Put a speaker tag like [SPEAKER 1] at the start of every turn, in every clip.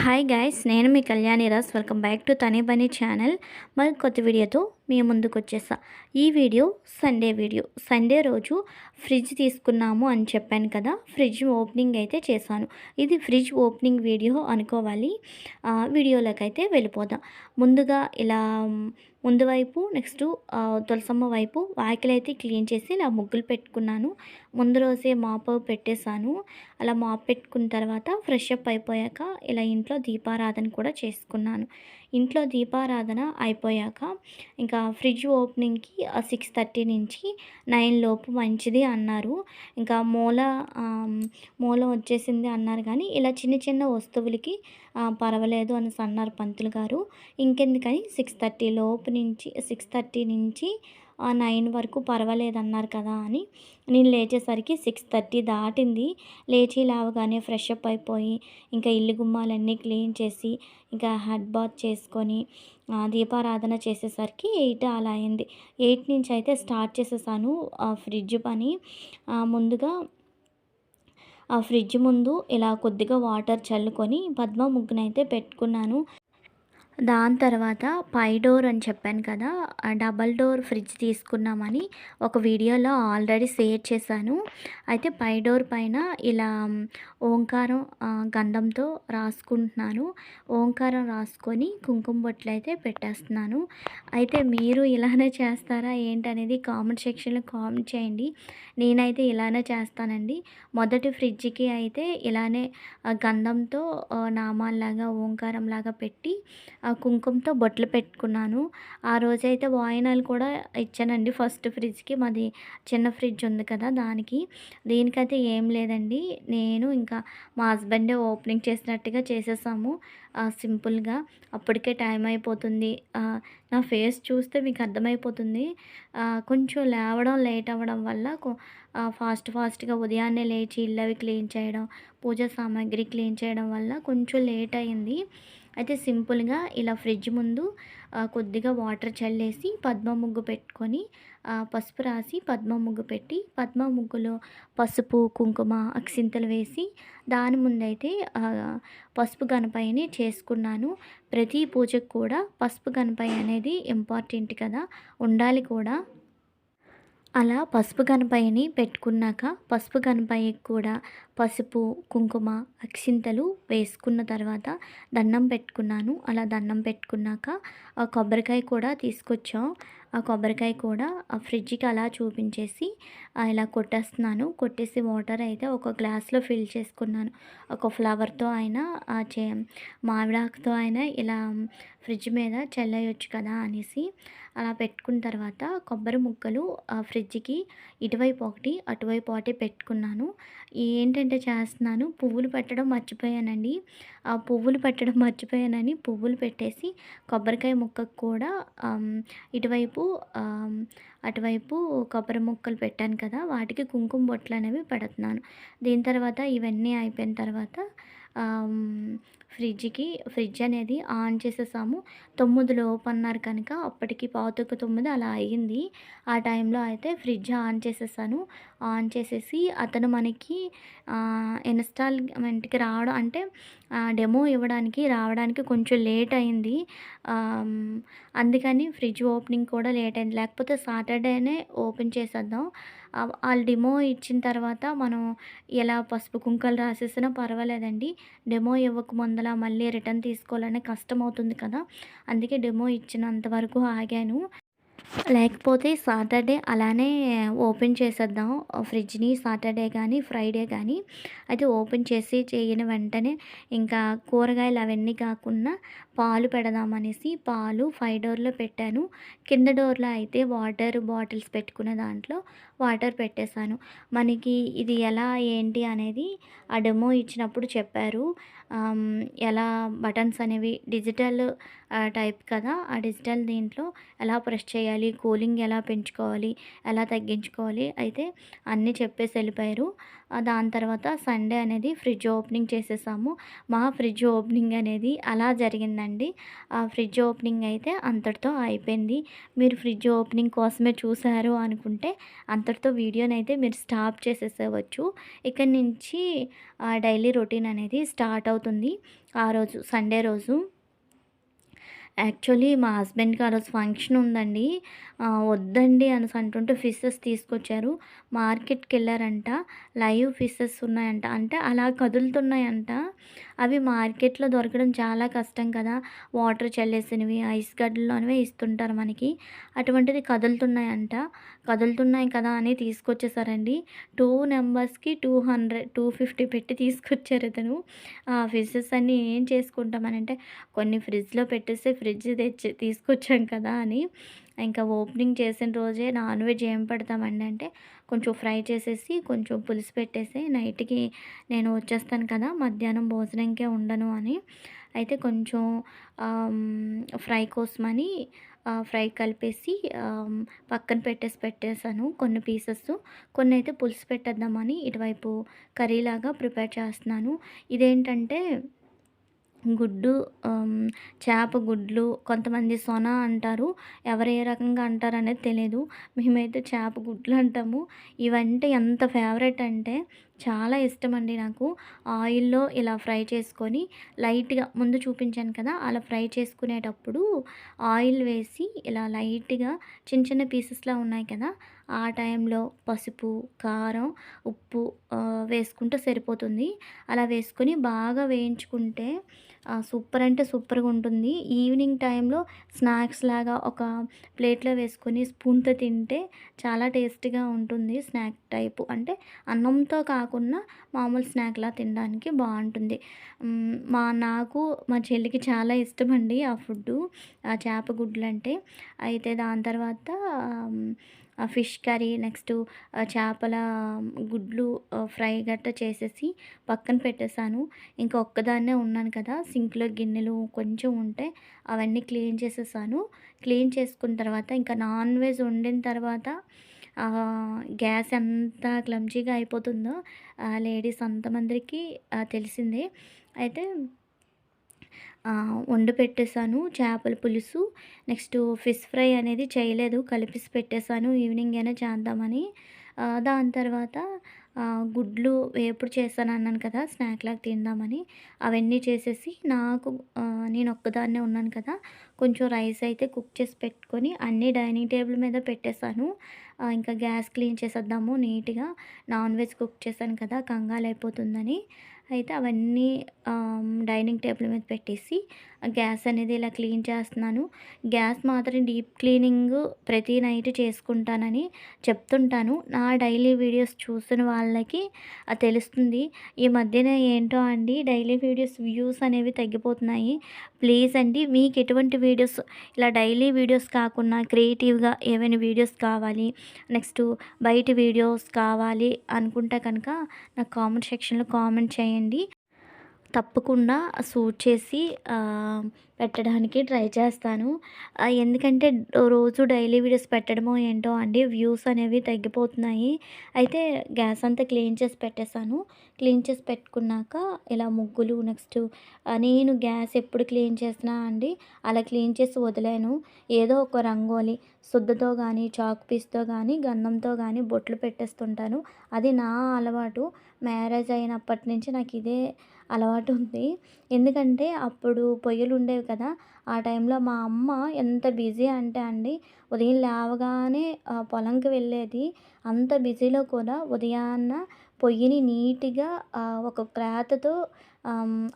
[SPEAKER 1] Hi guys నేను మీ Kalyani Ras welcome back to Tani Bani channel మరి కొత్త వీడియోతో మీ ముందుకు వచ్చేసా ఈ వీడియో సండే వీడియో. సండే రోజు ఫ్రిడ్జ్ తీసుకున్నాము అని చెప్పాను కదా ఫ్రిడ్జ్ ఓపెనింగ్ అయితే చేశాను. ఇది ఫ్రిడ్జ్ ఓపెనింగ్ వీడియో అనుకోవాలి. వీడియోలోకి అయితే వెళ్ళిపోదాం. ముందుగా ఇలా ముందు వైపు నెక్స్ట్ తులసమ్మ వైపు వాకిలి అయితే క్లీన్ చేసి ఇలా ముగ్గులు పెట్టుకున్నాను. ముందు రోజే మాప్ పెట్టేశాను. అలా మాప్ పెట్టుకున్న తర్వాత ఫ్రెష్ అప్ అయిపోయాక ఇలా ఇంట్లో దీపారాధన కూడా చేసుకున్నాను. ఇంట్లో దీపారాధన అయిపోయాక ఇంకా ఫ్రిడ్జ్ ఓపెనింగ్కి సిక్స్ థర్టీ నుంచి నైన్ లోపు మంచిది అన్నారు. ఇంకా మూల మూలం మూల వచ్చేసింది అన్నారు. కానీ ఇలా చిన్న చిన్న వస్తువులకి పర్వాలేదు అనేసి అన్నారు పంతులు గారు. ఇంకెందుకని? సిక్స్ థర్టీ లోపు నుంచి సిక్స్ థర్టీ నుంచి నైన్ వరకు పర్వాలేదు అన్నారు కదా అని. నేను లేచేసరికి సిక్స్ థర్టీ దాటింది. లేచి లేవగానే ఫ్రెష్ అప్ అయిపోయి ఇంకా ఇల్లు గుమ్మాలన్నీ క్లీన్ చేసి ఇంకా హెడ్ బాత్ చేసుకొని దీపారాధన చేసేసరికి ఎయిట్ అలా అయింది. ఎయిట్ నుంచి అయితే స్టార్ట్ చేసేసాను ఆ ఫ్రిడ్జ్ పని. ముందుగా ఆ ఫ్రిడ్జ్ ముందు ఇలా కొద్దిగా వాటర్ చల్లుకొని పద్మ ముగ్గునైతే పెట్టుకున్నాను. దాని తర్వాత పై డోర్ అని చెప్పాను కదా డబల్ డోర్ ఫ్రిడ్జ్ తీసుకున్నామని ఒక వీడియోలో ఆల్రెడీ షేర్ చేశాను. అయితే పై డోర్ పైన ఇలా ఓంకారం గంధంతో రాసుకుంటున్నాను. ఓంకారం రాసుకొని కుంకుమ బొట్లు అయితే పెట్టేస్తున్నాను. అయితే మీరు ఇలానే చేస్తారా ఏంటనేది కామెంట్ సెక్షన్లో కామెంట్ చేయండి. నేనైతే ఇలానే చేస్తానండి. మొదటి ఫ్రిడ్జ్కి అయితే ఇలానే గంధంతో నామాల్లాగా ఓంకారంలాగా పెట్టి ఆ కుంకుమతో బొట్లు పెట్టుకున్నాను. ఆ రోజైతే వాయినాలు కూడా ఇచ్చానండి. ఫస్ట్ ఫ్రిడ్జ్కి మాది చిన్న ఫ్రిడ్జ్ ఉంది కదా దానికి. దీనికైతే ఏం లేదండి. నేను ఇంకా మా హస్బెండే ఓపెనింగ్ చేసినట్టుగా చేసేసాము. సింపుల్గా. అప్పటికే టైం అయిపోతుంది. నా ఫేస్ చూస్తే మీకు అర్థమైపోతుంది. కొంచెం లేవడం లేట్ అవ్వడం వల్ల ఫాస్ట్ ఫాస్ట్గా ఉదయాన్నే లేచి ఇల్లు క్లీన్ చేయడం పూజ సామాగ్రి క్లీన్ చేయడం వల్ల కొంచెం లేట్ అయింది. అయితే సింపుల్గా ఇలా ఫ్రిడ్జ్ ముందు కొద్దిగా వాటర్ చల్లేసి పద్మ ముగ్గు పెట్టుకొని పసుపు రాసి పద్మ ముగ్గు పెట్టి పద్మ ముగ్గులో పసుపు కుంకుమ అక్షింతలు వేసి దాని ముందైతే పసుపు గణపయ్యని చేసుకున్నాను. ప్రతి పూజకు కూడా పసుపు గణపయ్య అనేది ఇంపార్టెంట్ కదా ఉండాలి కూడా. అలా పసుపు గణపయ్యని పెట్టుకున్నాక పసుపు గణపయ్యకి కూడా పసుపు కుంకుమ అక్షింతలు వేసుకున్న తర్వాత దండం పెట్టుకున్నాను. అలా దండం పెట్టుకున్నాక ఆ కొబ్బరికాయ కూడా తీసుకొచ్చాం. ఆ కొబ్బరికాయ కూడా ఆ ఫ్రిడ్జ్కి అలా చూపించేసి ఇలా కొట్టేస్తున్నాను. కొట్టేసి వాటర్ అయితే ఒక గ్లాస్లో ఫిల్ చేసుకున్నాను. ఒక ఫ్లవర్తో అయినా ఆ చే మామిడాకుతో అయినా ఇలా ఫ్రిడ్జ్ మీద చల్లేయొచ్చు కదా అనేసి అలా పెట్టుకున్న తర్వాత కొబ్బరి ముక్కలు ఆ ఫ్రిడ్జ్కి ఇటువైపు ఒకటి అటువైపు ఒకటి పెట్టుకున్నాను. ఏంటంటే చేస్తున్నాను పువ్వులు పెట్టడం మర్చిపోయానండి. ఆ పువ్వులు పెట్టడం మర్చిపోయానని పువ్వులు పెట్టేసి కొబ్బరికాయ ముక్కకు కూడా ఇటువైపు అటువైపు కొబ్బరి ముక్కలు పెట్టాను కదా వాటికి కుంకుమ బొట్లు అనేవి పెడుతున్నాను. దీని తర్వాత ఇవన్నీ అయిపోయిన తర్వాత ఫ్రిడ్జ్కి ఫ్రిడ్జ్ అనేది ఆన్ చేసేసాము. తొమ్మిది లోపు అన్నారు కనుక అప్పటికి పావుతొక్క తొమ్మిది అలా అయ్యింది. ఆ టైంలో అయితే ఫ్రిడ్జ్ ఆన్ చేసేసాను. ఆన్ చేసేసి అతను మనకి ఇన్స్టాల్మెంట్కి రావడం అంటే డెమో ఇవ్వడానికి రావడానికి కొంచెం లేట్ అయింది. అందుకని ఫ్రిడ్జ్ ఓపెనింగ్ కూడా లేట్ అయింది. లేకపోతే సాటర్డేనే ఓపెన్ చేసేద్దాం. వాళ్ళు డెమో ఇచ్చిన తర్వాత మనం ఎలా పసుపు కుంకలు రాసేసినా పర్వాలేదండి. డెమో ఇవ్వక ముందలా మళ్ళీ రిటర్న్ తీసుకోవాలనే కష్టం అవుతుంది కదా. అందుకే డెమో ఇచ్చినంత వరకు ఆగాను. లేకపోతే సాటర్డే అలానే ఓపెన్ చేసేద్దాం. ఫ్రిడ్జ్ని సాటర్డే కానీ ఫ్రైడే కానీ అయితే ఓపెన్ చేసి చేయని వెంటనే ఇంకా కూరగాయలు అవన్నీ కాకుండా పాలు పెడదామనేసి పాలు ఫైవ్ డోర్లో పెట్టాను. కింద డోర్లో అయితే వాటర్ బాటిల్స్ పెట్టుకునే దాంట్లో వాటర్ పెట్టేశాను. మనకి ఇది ఎలా ఏంటి అనేది ఆ డెమో ఇచ్చినప్పుడు చెప్పారు. ఎలా బటన్స్ అనేవి డిజిటల్ టైప్ కదా ఆ డిజిటల్ దీంట్లో ఎలా ప్రెస్ చేయాలి కూలింగ్ ఎలా పెంచుకోవాలి ఎలా తగ్గించుకోవాలి అయితే అన్నీ చెప్పేసి వెళ్ళిపోయారు. దాని తర్వాత సండే అనేది ఫ్రిడ్జ్ ఓపెనింగ్ చేసేసాము. మా ఫ్రిడ్జ్ ఓపెనింగ్ అనేది అలా జరిగిందండి. ఆ ఫ్రిడ్జ్ ఓపెనింగ్ అయితే అంతటితో అయిపోయింది. మీరు ఫ్రిడ్జ్ ఓపెనింగ్ కోసమే చూశారు అనుకుంటే అంతటితో వీడియోని అయితే మీరు స్టాప్ చేసేసేవచ్చు. ఇక్కడి నుంచి డైలీ రొటీన్ అనేది స్టార్ట్ అవుతుంది. ఆ రోజు సండే రోజు. యాక్చువల్లీ మా హస్బెండ్కి ఆ రోజు ఫంక్షన్ ఉందండి. వద్దండి అనేసి అంటుంటే ఫిషెస్ తీసుకొచ్చారు. మార్కెట్కి వెళ్ళారంట. లైవ్ ఫిషెస్ ఉన్నాయంట. అంటే అలా కదులుతున్నాయంట. అవి మార్కెట్లో దొరకడం చాలా కష్టం కదా. వాటర్ చల్లేసినవి ఐస్ గడ్డల్లోనివే ఇస్తుంటారు మనకి. అటువంటిది కదులుతున్నాయంట. కదులుతున్నాయి కదా అని తీసుకొచ్చేసారండి. టూ నెంబర్స్కి టూ హండ్రెడ్ టూ ఫిఫ్టీ పెట్టి తీసుకొచ్చారు ఇతను. ఆ ఫిషెస్ అన్నీ ఏం చేసుకుంటామనంటే కొన్ని ఫ్రిడ్జ్లో పెట్టేస్తే ఫ్రిడ్జ్ తెచ్చి తీసుకొచ్చాం కదా అని. ఇంకా ఓపెనింగ్ చేసిన రోజే నాన్ వెజ్ ఏం పెడతామండి అంటే కొంచెం ఫ్రై చేసేసి కొంచెం పులుసు పెట్టేసి నైట్కి నేను వచ్చేస్తాను కదా మధ్యాహ్నం భోజనంకే ఉండను అని. అయితే కొంచెం ఫ్రై కోసమని ఫ్రై కలిపేసి పక్కన పెట్టేసి పెట్టేశాను కొన్ని పీసెస్. కొన్ని అయితే పులుసు పెట్టేద్దామని ఇటువైపు కర్రీలాగా ప్రిపేర్ చేస్తున్నాను. ఇదేంటంటే గుడ్డు చేప గుడ్లు కొంతమంది సొన అంటారు. ఎవరు ఏ రకంగా అంటారు అనేది తెలియదు మేమైతే చేప గుడ్లు అంటాము. ఇవంటే ఎంత ఫేవరెట్ అంటే చాలా ఇష్టం అండి నాకు. ఆయిల్లో ఇలా ఫ్రై చేసుకొని లైట్గా ముందు చూపించాను కదా అలా ఫ్రై చేసుకునేటప్పుడు ఆయిల్ వేసి ఇలా లైట్గా చిన్న చిన్న పీసెస్లా ఉన్నాయి కదా ఆ టైంలో పసుపు కారం ఉప్పు వేసుకుంటే సరిపోతుంది. అలా వేసుకొని బాగా వేయించుకుంటే సూపర్ అంటే సూపర్గా ఉంటుంది. ఈవినింగ్ టైంలో స్నాక్స్ లాగా ఒక ప్లేట్లో వేసుకొని స్పూన్తో తింటే చాలా టేస్టీగా ఉంటుంది స్నాక్ టైపు. అంటే అన్నంతో కాకుండా మామూలు స్నాక్లా తినడానికి బాగుంటుంది. మా నాకు మా చెల్లికి చాలా ఇష్టం అండి ఆ ఫుడ్డు ఆ చేప గుడ్లు అంటే అయితే దాని తర్వాత ఫిష్ కర్రీ నెక్స్ట్ చేపల గుడ్లు ఫ్రై గట్ట చేసేసి పక్కన పెట్టేశాను. ఇంకా ఒక్కదాన్నే ఉన్నాను కదా సింక్లో గిన్నెలు కొంచెం ఉంటే అవన్నీ క్లీన్ చేసేసాను. క్లీన్ చేసుకున్న తర్వాత ఇంకా నాన్ వెజ్ వండిన తర్వాత గ్యాస్ ఎంత క్లమ్జీగా అయిపోతుందో లేడీస్ అంతమందికి తెలిసిందే. అయితే వండి పెట్టేశాను చేపల పులుసు నెక్స్ట్ ఫిష్ ఫ్రై అనేది చేయలేదు కలిపి పెట్టేశాను ఈవినింగ్ అయినా చేద్దామని. దాని తర్వాత గుడ్లు వేపుడు చేశాను అన్నాను కదా స్నాక్ లాగా తిందామని అవన్నీ చేసేసి నాకు నేను ఒక్కదాన్నే ఉన్నాను కదా కొంచెం రైస్ అయితే కుక్ చేసి పెట్టుకొని అన్నీ డైనింగ్ టేబుల్ మీద పెట్టేశాను. ఇంకా గ్యాస్ క్లీన్ చేసేద్దాము నీట్గా. నాన్ వెజ్ కుక్ చేశాను కదా కంగాలు అయిపోతుందని. అయితే అవన్నీ డైనింగ్ టేబుల్ మీద పెట్టేసి గ్యాస్ అనేది ఇలా క్లీన్ చేస్తున్నాను. గ్యాస్ మాత్రం డీప్ క్లీనింగ్ ప్రతి నైట్ చేసుకుంటానని చెప్తుంటాను. నా డైలీ వీడియోస్ చూసిన వాళ్ళకి తెలుస్తుంది. ఈ మధ్యన ఏంటో అండి డైలీ వీడియోస్ వ్యూస్ అనేవి తగ్గిపోతున్నాయి. ప్లీజ్ అండి మీకు ఎటువంటి వీడియోస్ ఇలా డైలీ వీడియోస్ కాకుండా క్రియేటివ్గా ఏమైనా వీడియోస్ కావాలి నెక్స్ట్ బయట వీడియోస్ కావాలి అనుకుంటే కనుక నాకు కామెంట్ సెక్షన్లో కామెంట్ చేయండి. తప్పకుండా సూట్ చేసి పెట్టడానికి ట్రై చేస్తాను. ఎందుకంటే రోజు డైలీ వీడియోస్ పెట్టడమో ఏంటో అండి వ్యూస్ అనేవి తగ్గిపోతున్నాయి. అయితే గ్యాస్ అంతా క్లీన్ చేసి పెట్టేశాను. క్లీన్ చేసి పెట్టుకున్నాక ఇలా ముగ్గులు నెక్స్ట్ నేను గ్యాస్ ఎప్పుడు క్లీన్ చేసినా అండి అలా క్లీన్ చేసి వదిలేను. ఏదో ఒక రంగోలి శుద్ధతో కానీ చాక్ పీస్తో కానీ గంధంతో కానీ బొట్లు పెట్టేస్తుంటాను. అది నా అలవాటు. మ్యారేజ్ అయినప్పటి నుంచి నాకు ఇదే అలవాటు ఉంది. ఎందుకంటే అప్పుడు పొయ్యిలు ఉండేవి కదా. ఆ టైంలో మా అమ్మ ఎంత బిజీ అంటే అండి ఉదయం లేవగానే పొలంకి వెళ్ళేది. అంత బిజీలో కూడా ఉదయాన్న పొయ్యిని నీట్గా ఒక క్లాత్తో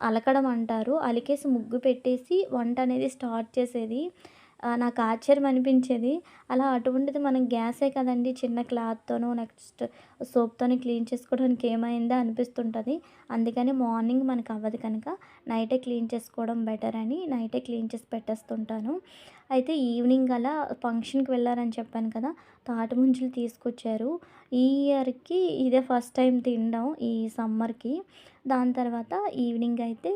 [SPEAKER 1] అలకడం అంటారు. అలికేసి ముగ్గు పెట్టేసి వంట అనేది స్టార్ట్ చేసేది. నాకు ఆశ్చర్యం అనిపించేది. అలా అటువంటిది మనం గ్యాసే కదండి చిన్న క్లాత్తోనో నెక్స్ట్ సోప్తోనే క్లీన్ చేసుకోవడానికి ఏమైందా అనిపిస్తుంటుంది. అందుకని మార్నింగ్ మనకు అవ్వదు కనుక నైటే క్లీన్ చేసుకోవడం బెటర్ అని నైటే క్లీన్ చేసి పెట్టేస్తుంటాను. అయితే ఈవినింగ్ అలా ఫంక్షన్కి వెళ్ళారని చెప్పాను కదా తాటి ముంచులు తీసుకొచ్చారు. ఈ ఇయర్కి ఇదే ఫస్ట్ టైం తినడం ఈ సమ్మర్కి. దాని తర్వాత ఈవినింగ్ అయితే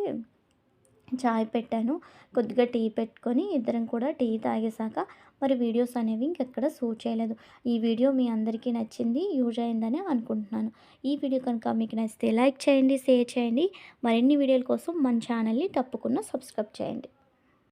[SPEAKER 1] చాయ్ పెట్టాను. కొద్దిగా టీ పెట్టుకొని ఇద్దరం కూడా టీ తాగేసాక మరి వీడియోస్ అనేవి ఇంకెక్కడ షూట్ చేయలేదు. ఈ వీడియో మీ అందరికీ నచ్చింది యూజ్ అయిందని అనుకుంటున్నాను. ఈ వీడియో కనుక మీకు నచ్చితే లైక్ చేయండి షేర్ చేయండి. మరిన్ని వీడియోల కోసం మన ఛానల్ని తప్పకుండా సబ్స్క్రైబ్ చేయండి.